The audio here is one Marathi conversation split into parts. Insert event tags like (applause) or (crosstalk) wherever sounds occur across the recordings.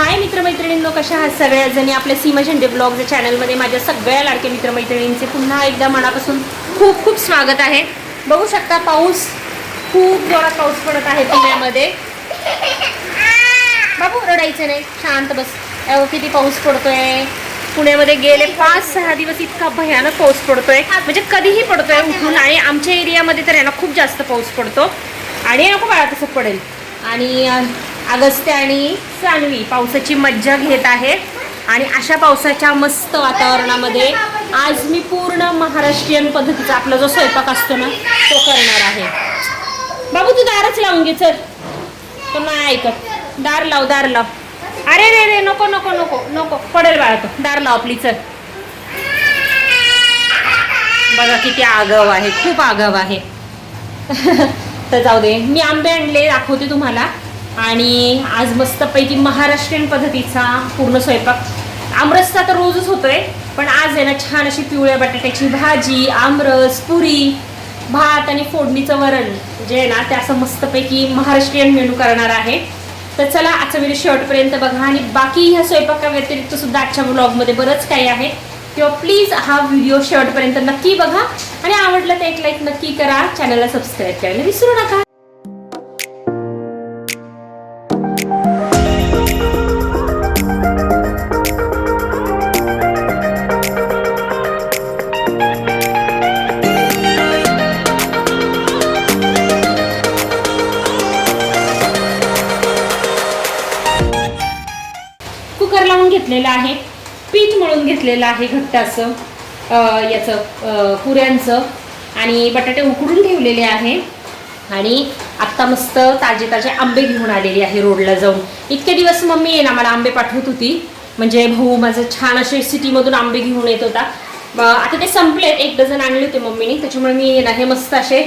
हाय मित्रमैत्रिणींनो कशा आहात सगळ्या जणी आपल्या सीमा झेंडे ब्लॉग या चॅनलमध्ये माझ्या सगळ्या लाडक्या मित्रमैत्रिणींचे पुन्हा एकदा मनापासून खूप खूप स्वागत आहे. बघू शकता पाऊस खूप जोरात पाऊस पडत आहे पुण्यामध्ये. बाबू रडायचं नाही. शांत बस. अहो, किती पाऊस पडतोय. पुण्यामध्ये गेले पाच सहा दिवस इतका भयानक पाऊस पडतोय. म्हणजे कधीही पडतोय उठून आणि आमच्या एरियामध्ये तर याला खूप जास्त पाऊस पडतो. आणि नको बाळा तसं पडेल. आणि अगस्त्य आणि सानवी पावसाची मज्जा घेत आहेत. आणि अशा पावसाच्या मस्त वातावरणामध्ये आज मी पूर्ण महाराष्ट्रीयन पद्धतीचा आपला जो स्वयंपाक असतो ना तो करणार आहे. बाबू तू दारच लावून घे चल. तो नाही ऐकत. दार लाव दार लाव. अरे रे रे नको नको नको नको. पडेल बाळतो दार लाव आपली चल. बघा किती आगाव आहे खूप आगाव आहे. (laughs) तर जाऊ दे. मी आंबे आणले दाखवते तुम्हाला. आणि आज मस्तपैकी महाराष्ट्रीयन पद्धतीचा पूर्ण स्वयंपाक. आमरसचा तर रोजच होतोय पण आज आहे ना छान अशी पिवळ्या बटाट्याची भाजी आमरस पुरी भात आणि फोडणीचं वरण जे आहे ना ते असं मस्तपैकी महाराष्ट्रीयन मेनू करणार आहे. तर चला आजचा व्हिडिओ शेवटपर्यंत बघा आणि बाकी ह्या स्वयंपाका व्यतिरिक्त सुद्धा आजच्या ब्लॉगमध्ये बरंच काही आहे. किंवा प्लीज हा व्हिडिओ शेवटपर्यंत नक्की बघा आणि आवडलं तर एक लाईक नक्की करा. चॅनलला सबस्क्राईब करायला विसरू नका. कुकर लावून घेतलेलं आहे. पीठ मळून घेतलेलं आहे घट्ट असं याचं पुऱ्यांचं. आणि बटाटे उकडून ठेवलेले आहे. आणि आत्ता मस्त ताजे ताजे आंबे घेऊन आलेली आहे रोडला जाऊन. इतके दिवस मम्मी आहे ना मला आंबे पाठवत होती. म्हणजे भाऊ माझं छान असे सिटीमधून आंबे घेऊन येत होता. आता ते संपले. एक डझन आणले होते मम्मीने. त्याच्यामुळे मी येणार ना हे मस्त असे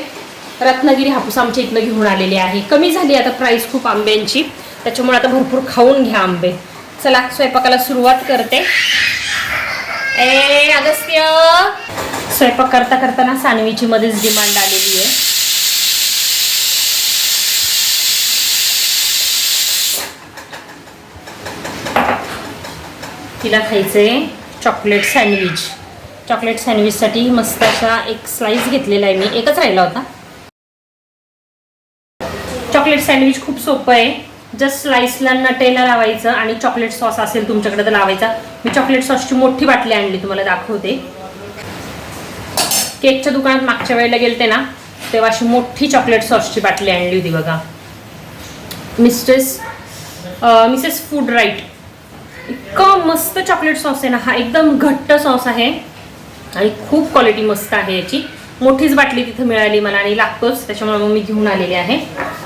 रत्नागिरी हापूस आमच्या इथनं घेऊन आलेले आहे. कमी झाली आता प्राईस खूप आंब्यांची. त्याच्यामुळे आता भरपूर खाऊन घ्या आंबे. चला स्वयंपाकाला सुरुवात करते. ए अगस्त्य स्वयंपाक करता करताना सानवीची मध्येच डिमांड आलेली आहे. तिला खायचंय चॉकलेट सँडविच चॉकलेट सँडविचसाठी मस्त असा एक स्लाइस घेतलेला आहे मी. एकच राहिला होता. चॉकलेट सँडविच खूप सोपं आहे. जस्ट स्लाइसला नटेला लावायचं आणि चॉकलेट सॉस असेल तुमच्याकडे तर लावायचा. मी चॉकलेट सॉसची मोठी बाटली आणली तुम्हाला दाखवते. केकच्या दुकानात मागच्या वेळेला गेलते ना तेव्हा अशी मोठी चॉकलेट सॉसची बाटली आणली होती बघा. मिस्ट्रेस मिसेस फूड राईट इतकं मस्त चॉकलेट सॉस आहे ना हा एकदम घट्ट सॉस आहे. आणि खूप क्वालिटी मस्त आहे याची. मोठीच बाटली तिथं मिळाली मला आणि लागतोच त्याच्यामुळे मग मी घेऊन आलेली आहे.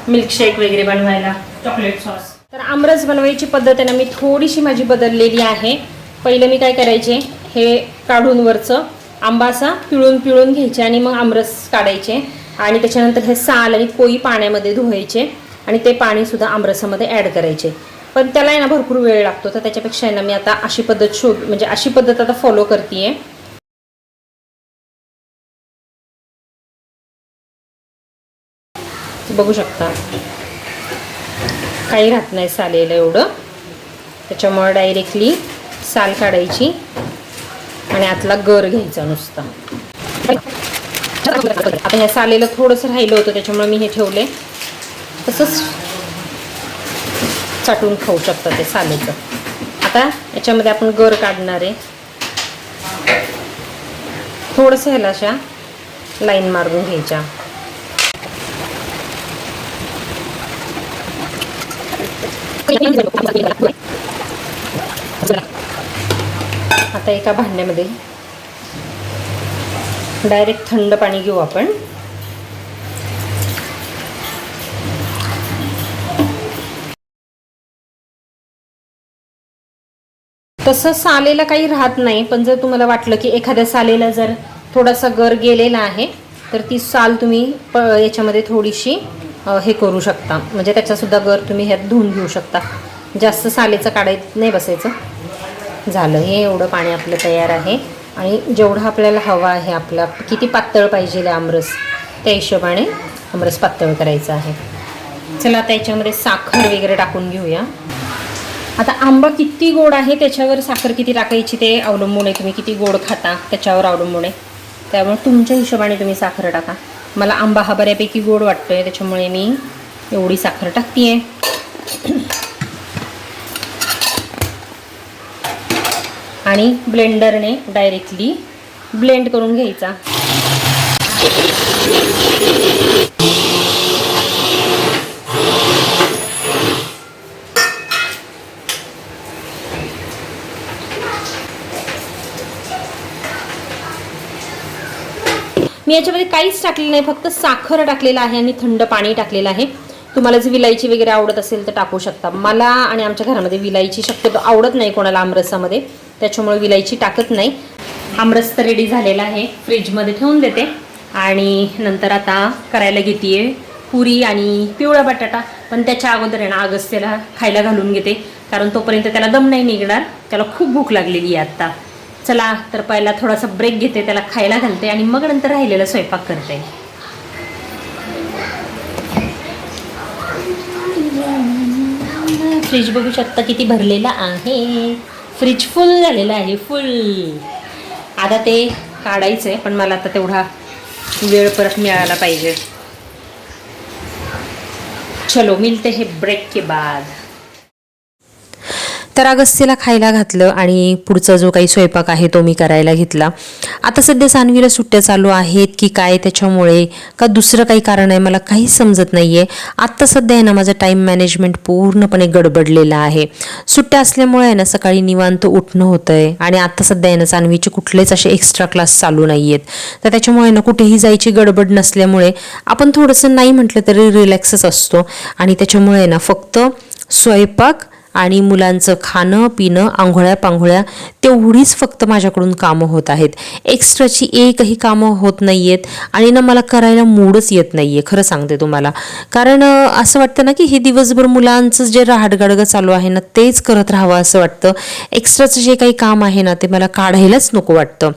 मिल्कशेक वगैरे बनवायला. Chocolate sauce. तर आमरस बनवायची पद्धत आहे ना मी थोडीशी माझी बदललेली आहे. पहिलं मी काय करायचे हे काढून वरचं आंबा असा पिळून पिळून घ्यायचे आणि मग आमरस काढायचे. आणि त्याच्यानंतर हे साल आणि कोई पाण्यामध्ये धुवायचे आणि ते पाणीसुद्धा आमरसामध्ये ॲड करायचे. पण त्याला आहे ना भरपूर वेळ लागतो. तर त्याच्यापेक्षा आहे ना मी आता अशी पद्धत शोध म्हणजे अशी पद्धत आता फॉलो करते बघू शकता. काही राहत नाही सालेलं एवढं. त्याच्यामुळे डायरेक्टली साल काढायची आणि आतला गर घ्यायचा नुसता. आता ह्या सालेलं थोडंसं राहिलं होतं त्याच्यामुळे मी हे ठेवले. तसंच चाटून खाऊ शकता ते सालेचं. आता याच्यामध्ये आपण गर काढणार आहे. थोडंसं ह्याला अशा लाईन मारून घ्यायच्या. आता एका भांड्यामध्ये डायरेक्ट थंड पाणी घेऊ आपण. तसं सालेला काही राहत नाही पण जर तुम्हाला वाटलं की एखाद्या सालेला जर थोडासा गर गेलेला आहे तर ती साल तुम्ही प याच्यामध्ये थोडीशी हे करू शकता. म्हणजे त्याचासुद्धा गर तुम्ही ह्यात धुवून घेऊ शकता. जास्त सालेचं काढायचं नाही बसायचं. झालं. हे एवढं पाणी आपलं तयार आहे. आणि जेवढं आपल्याला हवा आहे आपला किती पातळ पाहिजे आमरस त्या हिशोबाने आमरस पातळ करायचा आहे. चला आता याच्यामध्ये साखर वगैरे टाकून घेऊया. आता आंबा किती गोड आहे त्याच्यावर साखर किती टाकायची ते अवलंबून आहे. तुम्ही किती गोड खाता त्याच्यावर अवलंबून आहे. त्यामुळे तुमच्या हिशोबाने तुम्ही साखर टाका. मला आंबा हा बऱ्यापैकी गोड वाटतो आहे त्याच्यामुळे मी एवढी साखर टाकते आहे आणि ब्लेंडरने डायरेक्टली ब्लेंड करून घ्यायचा. याच्यामध्ये काहीच टाकलेलं नाही फक्त साखर टाकलेलं आहे आणि थंड पाणी टाकलेलं आहे. तुम्हाला जर विलायची वगैरे आवडत असेल तर टाकू शकता. मला आणि आमच्या घरामध्ये विलायची शक्यतो आवडत नाही कोणाला आमरसामध्ये. त्याच्यामुळे विलायची टाकत नाही. आमरस तर रेडी झालेला आहे. फ्रीजमध्ये ठेवून देते. आणि नंतर आता करायला घेते पुरी आणि पिवळा बटाटा. पण त्याच्या अगोदर आहे ना अगस्त्याला खायला घालून घेते. कारण तोपर्यंत त्याला दम नाही निघणार. त्याला खूप भूक लागलेली आहे आत्ता चला तर पहिला थोडासा ब्रेक घेते त्याला खायला घालते आणि मग नंतर राहिलेला स्वयंपाक करते. फ्रीज बघू शकता किती भरलेला आहे. फ्रीज फुल झालेला आहे फुल आता ते काढायचं आहे पण मला आता तेवढा वेळ परत मिळाला पाहिजे. चलो मिलते हे ब्रेक के बाद. तर अगस्त्यला खायला घातलं आणि पुढचा जो काही स्वयंपाक आहे तो मी करायला घेतला. आता सध्या सानवीला सुट्ट्या चालू आहेत की काय त्याच्यामुळे का दुसरं काही कारण आहे मला काहीच समजत नाही आहे आत्ता सध्या आहे ना माझं टाईम मॅनेजमेंट पूर्णपणे गडबडलेलं आहे. सुट्ट्या असल्यामुळे आहे ना सकाळी निवांत उठणं होतं आहे आणि आत्ता सध्या आहे ना सानवीचे कुठलेच असे एक्स्ट्रा क्लास चालू नाही आहेत तर त्याच्यामुळे ना कुठेही जायची गडबड नसल्यामुळे आपण थोडंसं नाही म्हटलं तरी रिलॅक्सच असतो आणि त्याच्यामुळे ना फक्त स्वयंपाक आणि मुलांचं खाणं पिणं आंघोळ्या पांघोळ्या तेवढीच फक्त माझ्याकडून कामं होत आहेत. एक्स्ट्राची एकही कामं होत नाही आहेत आणि ना मला करायला मूडच येत नाही आहे खरं सांगते तुम्हाला. कारण असं वाटतं ना की हे दिवसभर मुलांचं जे राहडगाडगं चालू आहे ना तेच करत राहावं असं वाटतं. एक्स्ट्राचं जे काही काम आहे ना ते मला काढायलाच नको वाटतं.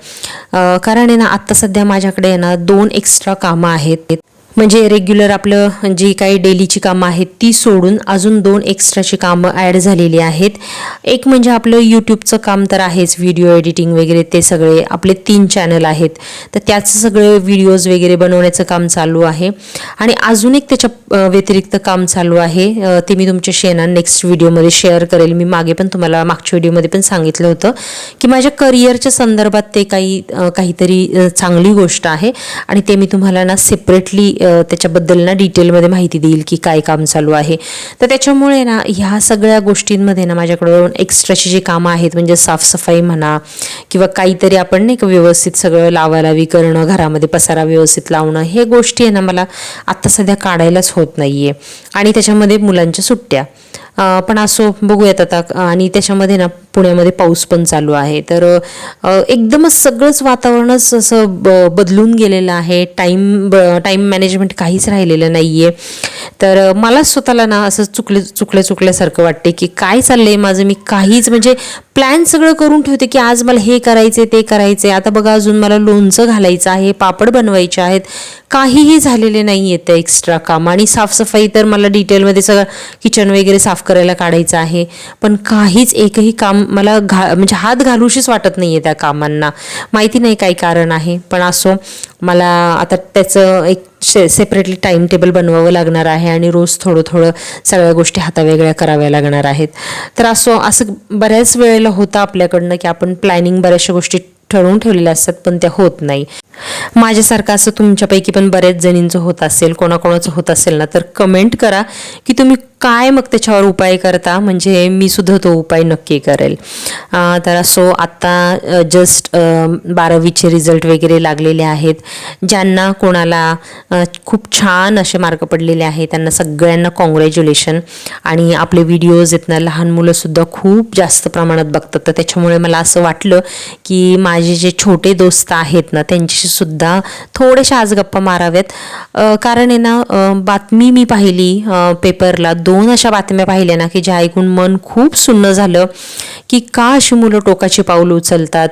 कारण आहे ना आत्ता सध्या माझ्याकडे आहे ना दोन एक्स्ट्रा कामं आहेत. म्हणजे रेग्युलर आपलं जी काही डेलीची कामं आहेत ती सोडून अजून दोन एक्स्ट्राची कामं ॲड झालेली आहेत. एक म्हणजे आपलं यूट्यूबचं काम तर आहेच व्हिडिओ एडिटिंग वगैरे ते सगळे आपले तीन चॅनल आहेत. तर त्याचं सगळे व्हिडिओज वगैरे बनवण्याचं काम चालू आहे. आणि अजून एक त्याच्या व्यतिरिक्त काम चालू आहे. ते मी तुमच्याशी येणार नेक्स्ट व्हिडिओमध्ये शेअर करेल. मी मागे पण तुम्हाला मागच्या व्हिडिओमध्ये पण सांगितलं होतं की माझ्या करिअरच्या संदर्भात ते काही काहीतरी चांगली गोष्ट आहे. आणि ते मी तुम्हाला ना सेपरेटली त्याच्याबद्दल ना डिटेलमध्ये माहिती देईल की काय काम चालू आहे. तर त्याच्यामुळे ना ह्या सगळ्या गोष्टींमध्ये ना माझ्याकडून एक्स्ट्राची जी कामं आहेत म्हणजे साफसफाई म्हणा किंवा काहीतरी आपण नाही का व्यवस्थित सगळं लावालावी करणं घरामध्ये पसारा व्यवस्थित लावणं हे गोष्टी आहे ना मला आत्ता सध्या काढायलाच होत नाही आहे आणि त्याच्यामध्ये मुलांच्या सुट्ट्या. पण असो बघूयात आता. आणि त्याच्यामध्ये ना पुण्यामध्ये पाऊस पण चालू आहे. तर एकदमच सगळंच वातावरणच असं ब बदलून गेलेलं आहे. टाईम ब टाईम मॅनेजमेंट काहीच राहिलेलं नाही आहे तर मला स्वतःला ना असं चुकले चुकल्या चुकल्यासारखं वाटते की काय चाललं आहे माझं? मी काहीच म्हणजे प्लॅन सगळं करून ठेवते की आज मला हे करायचे ते करायचे आता बघा अजून मला लोणचं घालायचं आहे पापड बनवायचे आहेत. काहीही झालेले नाही आहेत त्या एक्स्ट्रा काम. आणि साफसफाई तर मला डिटेलमध्ये सगळं किचन वगैरे साफ करायला काढायचं आहे. पण काहीच एकही काम मला घा म्हणजे हात घालूशीच वाटत नाही आहे त्या कामांना. माहिती नाही काय कारण आहे. पण असो मला आता त्याचं एक शे सेपरेटली टाईम टेबल बनवावं लागणार आहे आणि रोज थोडं थोडं सगळ्या गोष्टी हातावेगळ्या कराव्या लागणार आहेत. तर असो असं बऱ्याच वेळेला होतं आपल्याकडनं की आपण प्लॅनिंग बऱ्याचशा गोष्टी ठरवून ठेवलेल्या असतात पण त्या होत नाही. माझ्यासारखं असं तुमच्यापैकी पण बऱ्याच जणींचं होत असेल कोणाकोणाचं होत असेल ना तर कमेंट करा की तुम्ही काय मग त्याच्यावर उपाय करता? म्हणजे मी सुद्धा तो उपाय नक्की करेल. तर असो आत्ता जस्ट बारावीचे रिझल्ट वगैरे लागलेले आहेत. ज्यांना कोणाला खूप छान असे मार्क पडलेले आहेत त्यांना सगळ्यांना कॉंग्रॅच्युलेशन आणि आपले व्हिडिओज येत ना लहान मुलंसुद्धा खूप जास्त प्रमाणात बघतात. तर त्याच्यामुळे मला असं वाटलं की माझे जे छोटे दोस्त आहेत ना त्यांच्याशी सुद्धा थोड्याशा आज गप्पा माराव्यात. कारण आहे ना बातमी मी पाहिली पेपरला दोन अशा बातम्या पाहिल्या ना की ज्या ऐकून मन खूप सुन्न झालं की का अशी मुलं टोकाची पाऊल उचलतात.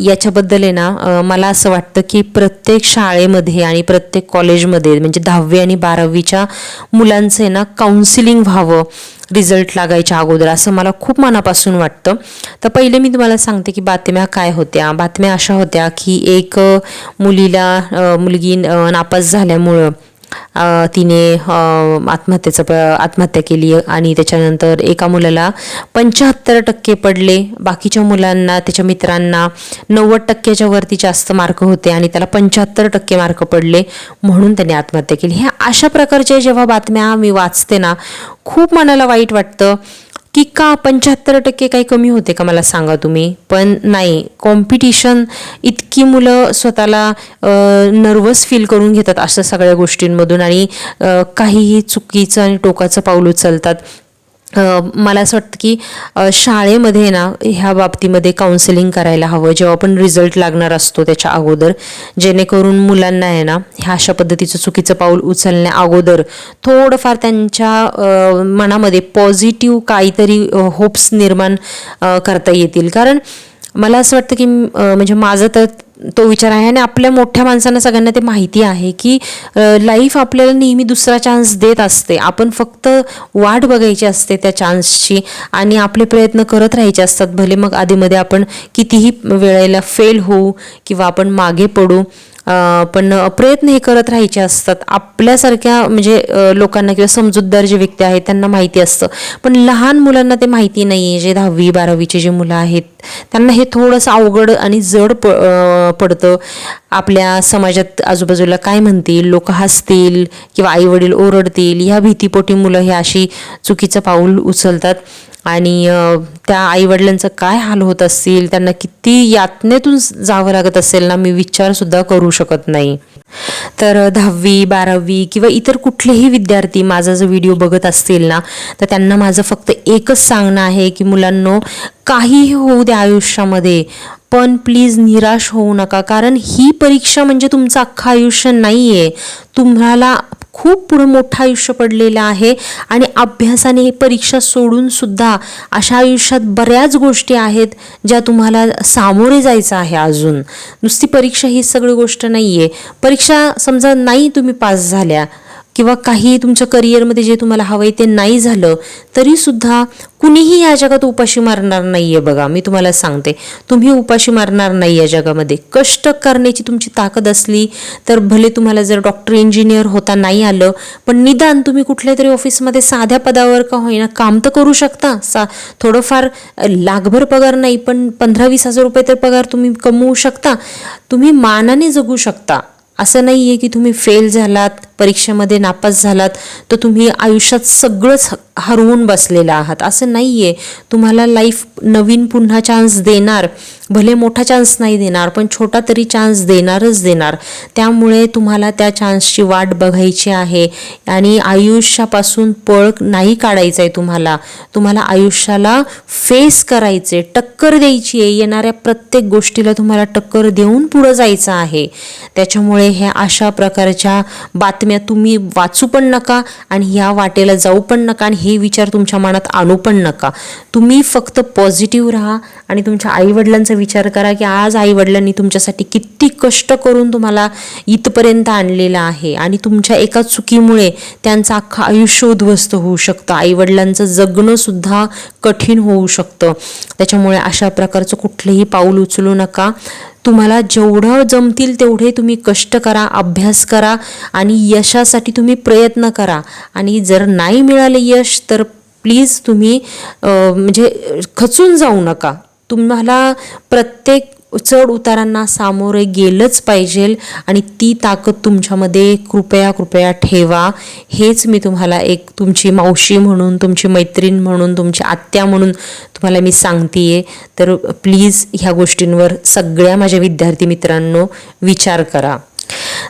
याच्याबद्दल आहे ना मला असं वाटतं की प्रत्येक शाळेमध्ये आणि प्रत्येक कॉलेजमध्ये म्हणजे दहावी आणि बारावीच्या मुलांचं आहे ना काउन्सिलिंग व्हावं रिझल्ट लागायच्या अगोदर असं मला खूप मनापासून वाटतं. तर पहिले मी तुम्हाला सांगते की बातम्या काय होत्या. बातम्या अशा होत्या की एक मुलीला मुलगी नापास झाल्यामुळं तिने आत्महत्येचं प आत्महत्या केली आणि त्याच्यानंतर एका मुलाला पंच्याहत्तर टक्के पडले. बाकीच्या मुलांना त्याच्या मित्रांना नव्वद टक्क्याच्या वरती जास्त मार्क होते आणि त्याला पंच्याहत्तर टक्के मार्क पडले म्हणून त्याने आत्महत्या केली. ह्या अशा प्रकारच्या जेव्हा बातम्या मी वाचते ना खूप मनाला वाईट वाटतं. की का पंच्याहत्तर टक्के काही कमी होते का मला सांगा तुम्ही? पण नाही कॉम्पिटिशन इतकी मुलं स्वतःला नर्वस फील करून घेतात अशा सगळ्या गोष्टींमधून आणि काहीही चुकीचं आणि टोकाचं पाऊल उचलतात. मला असं वाटतं की शाळेमध्ये ना ह्या बाबतीमध्ये काउन्सिलिंग करायला हवं. जेव्हा आपण रिझल्ट लागणार असतो त्याच्या अगोदर जेणेकरून मुलांना आहे ना ह्या अशा पद्धतीचं चुकीचं पाऊल उचलण्या अगोदर थोडंफार त्यांच्या मनामध्ये पॉझिटिव्ह काहीतरी होप्स निर्माण करता येतील. कारण मला असं वाटतं की म्हणजे माझं तर तो विचार आहे. आणि आपल्या मोठ्या माणसांना सगळ्यांना ते माहिती आहे की लाईफ आपल्याला नेहमी दुसरा चान्स देत असते. आपण फक्त वाट बघायची असते त्या चान्सची आणि आपले प्रयत्न करत राहायचे असतात. भले मग आधीमध्ये आपण कितीही वेळेला फेल होऊ किंवा आपण मागे पडू पण प्रयत्न हे करत राहायचे असतात. आपल्यासारख्या म्हणजे लोकांना किंवा समजूतदार जे व्यक्ती आहेत त्यांना माहिती असतं. पण लहान मुलांना ते माहिती नाही आहे जे दहावी बारावीचे जे मुलं आहेत त्यांना हे थोडंसं अवघड आणि जड प पडतं. आपल्या समाजात आजूबाजूला काय म्हणतील? लोक हसतील किंवा आईवडील ओरडतील? ह्या भीतीपोटी मुलं हे अशी चुकीचं पाऊल उचलतात. आणि त्या आईवडिलांचं काय हाल होत असतील त्यांना किती यातनेतून जावं लागत असेल ना मी विचारसुद्धा करू शकत नाही. तर दहावी बारावी किंवा इतर कुठलेही विद्यार्थी माझा जो व्हिडिओ बघत असतील ना तर त्यांना माझं फक्त एकच सांगणं आहे की मुलांनो काहीही होऊ द्या आयुष्यामध्ये पण प्लीज निराश होऊ नका. कारण ही परीक्षा म्हणजे तुमचं अख्खं आयुष्य नाही आहे तुम्हाला खूप पुढं मोठं आयुष्य पडलेलं आहे. आणि अभ्यासाने ही परीक्षा सोडून सुद्धा अशा आयुष्यात बऱ्याच गोष्टी आहेत ज्या तुम्हाला सामोरे जायचं आहे अजून. नुसती परीक्षा ही सगळी गोष्ट नाही आहे परीक्षा समजा नाही तुम्ही पास झाल्या किंवा काही तुमच्या करिअरमध्ये जे तुम्हाला हवं आहे ते नाही झालं तरीसुद्धा कुणीही या जगात उपाशी मारणार नाही आहे बघा मी तुम्हाला सांगते. तुम्ही उपाशी मारणार नाही या जगामध्ये. कष्ट करण्याची तुमची ताकद असली तर भले तुम्हाला जर डॉक्टर इंजिनियर होता नाही आलं पण निदान तुम्ही कुठल्या तरी ऑफिसमध्ये साध्या पदावर का होईना काम तर करू शकता. सा थोडंफार लागभर लाखभर पगार नाही पण पंधरा वीस हजार रुपये तर पगार तुम्ही कमवू शकता. तुम्ही मानाने जगू शकता. असं नाही आहे की तुम्ही फेल झालात परीक्षेमध्ये नापास झालात तर तुम्ही आयुष्यात सगळंच हरवून बसलेला आहात. असं नाही आहे तुम्हाला लाईफ नवीन पुन्हा चान्स देणार. भले मोठा चान्स नाही देणार पण छोटा तरी चान्स देणारच देणार. त्यामुळे तुम्हाला त्या चान्सची वाट बघायची आहे. आणि आयुष्यापासून पळ नाही काढायचं आहे तुम्हाला. तुम्हाला आयुष्याला फेस करायचे टक्कर द्यायची आहे येणाऱ्या प्रत्येक गोष्टीला तुम्हाला टक्कर देऊन पुढं जायचं आहे. त्याच्यामुळे ह्या अशा प्रकारच्या बातम्या तुम्ही वाचू पण नका आणि ह्या वाटेला जाऊ पण नका आणि हे विचार तुमच्या मनात आणू पण नका. तुम्ही फक्त पॉझिटिव्ह राहा आणि तुमच्या आईवडिलांचा विचार करा की आज आईवडिलांनी तुमच्यासाठी किती कष्ट करून तुम्हाला इथपर्यंत आणलेलं आहे आणि तुमच्या एका चुकीमुळे त्यांचं अख्खं आयुष्य उद्ध्वस्त होऊ शकतं. आईवडिलांचं जगणंसुद्धा कठीण होऊ शकतं. त्याच्यामुळे अशा प्रकारचं कुठलंही पाऊल उचलू नका. तुम्हाला जेवढं जमतील तेवढे तुम्ही कष्ट करा अभ्यास करा आणि यशासाठी तुम्ही प्रयत्न करा. आणि जर नाही मिळाले यश तर प्लीज तुम्ही म्हणजे खचून जाऊ नका. तुम्हाला प्रत्येक चढ उतारांना सामोरे गेलंच पाहिजे आणि ती ताकद तुमच्यामध्ये कृपया कृपया ठेवा. हेच मी तुम्हाला एक तुमची मावशी म्हणून तुमची मैत्रीण म्हणून तुमची आत्या म्हणून तुम्हाला मी सांगते तर प्लीज ह्या गोष्टींवर सगळ्या माझ्या विद्यार्थी मित्रांनो विचार करा.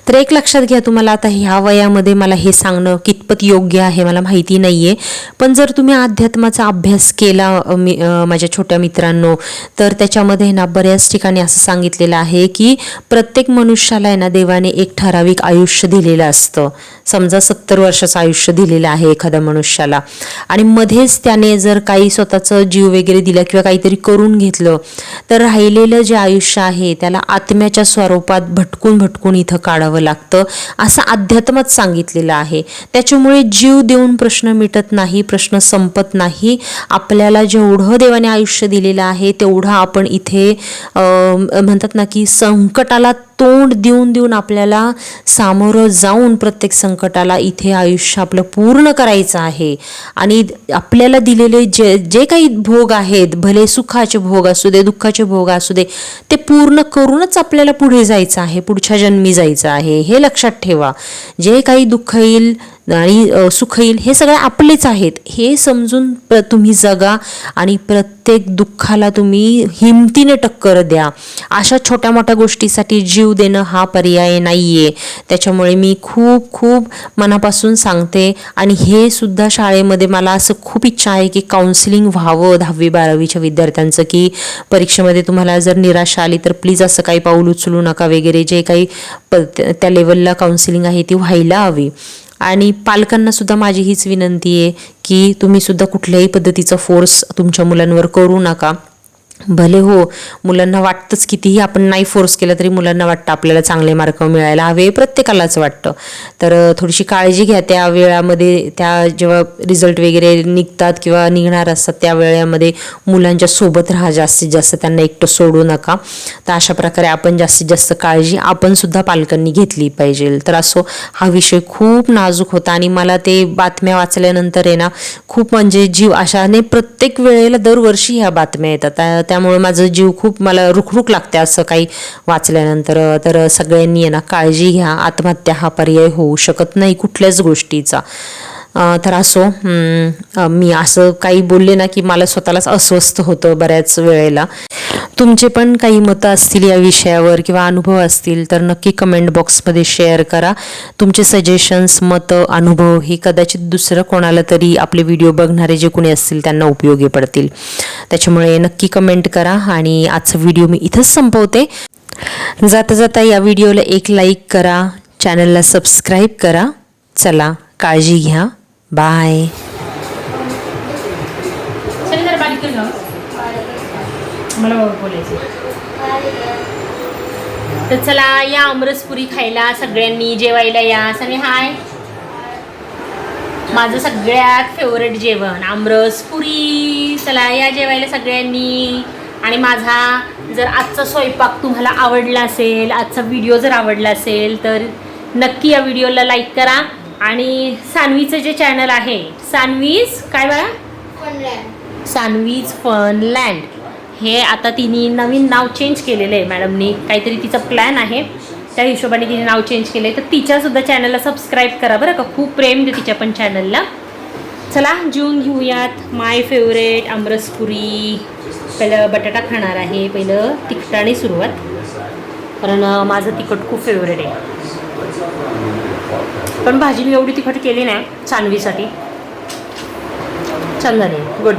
तर एक लक्षात घ्या तुम्हाला आता ह्या वयामध्ये मला हे सांगणं कितपत योग्य आहे मला माहिती नाही आहे पण जर तुम्ही अध्यात्माचा अभ्यास केला मी माझ्या छोट्या मित्रांनो तर त्याच्यामध्ये ना बऱ्याच ठिकाणी असं सांगितलेलं आहे की प्रत्येक मनुष्याला आहे ना देवाने एक ठराविक आयुष्य दिलेलं असतं. समजा सत्तर वर्षाचं आयुष्य दिलेलं आहे एखाद्या मनुष्याला. आणि मध्येच त्याने जर काही स्वतःचं जीव वगैरे दिला किंवा काहीतरी करून घेतलं तर राहिलेलं जे आयुष्य आहे त्याला आत्म्याच्या स्वरूपात भटकून भटकून इथं काढ काढावं लागतं असं अध्यात्मात सांगितलेलं आहे. त्याच्यामुळे जीव देऊन प्रश्न मिटत नाही प्रश्न संपत नाही. आपल्याला जेवढं देवाने आयुष्य दिलेलं आहे तेवढं आपण इथे म्हणतात ना की संकटाला तोंड देऊन देऊन आपल्याला सामोरं जाऊन प्रत्येक संकटाला इथे आयुष्य आपलं पूर्ण करायचं आहे. आणि आपल्याला दिलेले जे जे काही भोग आहेत भले सुखाचे भोग असू दे दुःखाचे भोग असू दे ते पूर्ण करूनच आपल्याला पुढे जायचं आहे पुढच्या जन्मी जायचं आहे. हे लक्षात ठेवा. जे काही दुःख येईल आणि सुख येईल हे सगळे आपलेच आहेत. हे समजून प्र तुम्ही जगा आणि प्रत्येक दुःखाला तुम्ही हिमतीने टक्कर द्या. अशा छोट्या मोठ्या गोष्टीसाठी जीव देणं हा पर्याय नाही आहे त्याच्यामुळे मी खूप खूप मनापासून सांगते आणि हे सुद्धा शाळेमध्ये मला असं खूप इच्छा आहे की काउन्सिलिंग व्हावं दहावी बारावीच्या विद्यार्थ्यांचं की परीक्षेमध्ये तुम्हाला जर निराशा आली तर प्लीज असं काही पाऊल उचलू नका वगैरे. जे काही प त्या लेवलला काउन्सिलिंग आहे ती व्हायला हवी. आणि पालकांना सुद्धा माझी हीच विनंती आहे की तुम्ही सुद्धा कुठल्याही पद्धतीचा फोर्स तुमच्या मुलांवर करू नका. भले हो मुलांना वाटतंच कितीही आपण नाही फोर्स केलं तरी मुलांना वाटतं आपल्याला चांगले मार्क मिळायला हवे प्रत्येकालाच वाटतं. तर थोडीशी काळजी घ्या त्या वेळामध्ये त्या जेव्हा रिझल्ट वगैरे निघतात किंवा निघणार असतात त्या वेळामध्ये मुलांच्या सोबत राहा जास्तीत जास्त त्यांना एकटं सोडू नका. तर अशा प्रकारे आपण जास्तीत जास्त काळजी आपण सुद्धा पालकांनी घेतली पाहिजे. तर असो हा विषय खूप नाजूक होता आणि मला ते बातम्या वाचल्यानंतर आहे ना खूप म्हणजे जीव अशाने प्रत्येक वेळेला दरवर्षी ह्या बातम्या येतात. त्यामुळे माझं जीव खूप मला रुखरुख लागते असं काही वाचल्यानंतर. तर सगळ्यांनी आहे ना काळजी घ्या. आत्महत्या हा पर्याय होऊ शकत नाही कुठल्याच गोष्टीचा. तर असो मी असं काही बोलले ना की मला स्वतःलाच अस्वस्थ होतं बऱ्याच वेळेला. तुमचे पण काही मतं असतील या विषयावर किंवा अनुभव असतील तर नक्की कमेंट बॉक्समध्ये शेअर करा. तुमचे सजेशन्स मतं अनुभव हे कदाचित दुसरं कोणाला तरी आपले व्हिडिओ बघणारे जे कोणी असतील त्यांना उपयोगी पडतील. त्याच्यामुळे नक्की कमेंट करा आणि आजचा व्हिडिओ मी इथंच संपवते. जाता जाता या व्हिडिओला एक लाईक करा चॅनलला सबस्क्राईब करा. चला काळजी घ्या. बाय चल मला बोलायचं तर चला या अमरसपुरी खायला सगळ्यांनी जेवायला या. सगळे हाय. माझं सगळ्यात फेवरेट जेवण आमरस पुरी चला या जेवायला सगळ्यांनी. आणि माझा जर आजचा स्वयंपाक तुम्हाला आवडला असेल आजचा व्हिडिओ जर आवडला असेल तर नक्की या व्हिडिओला लाईक करा. आणि सानवीचं जे चॅनल आहे सानवीज काय बघा सानवीज फनलँड हे आता तिने नवीन नाव चेंज केलेलं आहे मॅडमनी काहीतरी तिचा प्लॅन आहे. त्या हिशोबाने तिने नाव चेंज केलं आहे तर तिच्यासुद्धा चॅनलला सबस्क्राईब करा बरं का. खूप प्रेम दे तिच्या पण चॅनलला चला जेवून घेऊयात. माय फेवरेट आमरसपुरी. पहिलं बटाटा खाणार आहे. पहिलं तिखटाने सुरुवात. कारण माझं तिखट खूप फेवरेट आहे. पण भाजी मी एवढी तिखट केली नाही सानवीसाठी छान झाली. गुड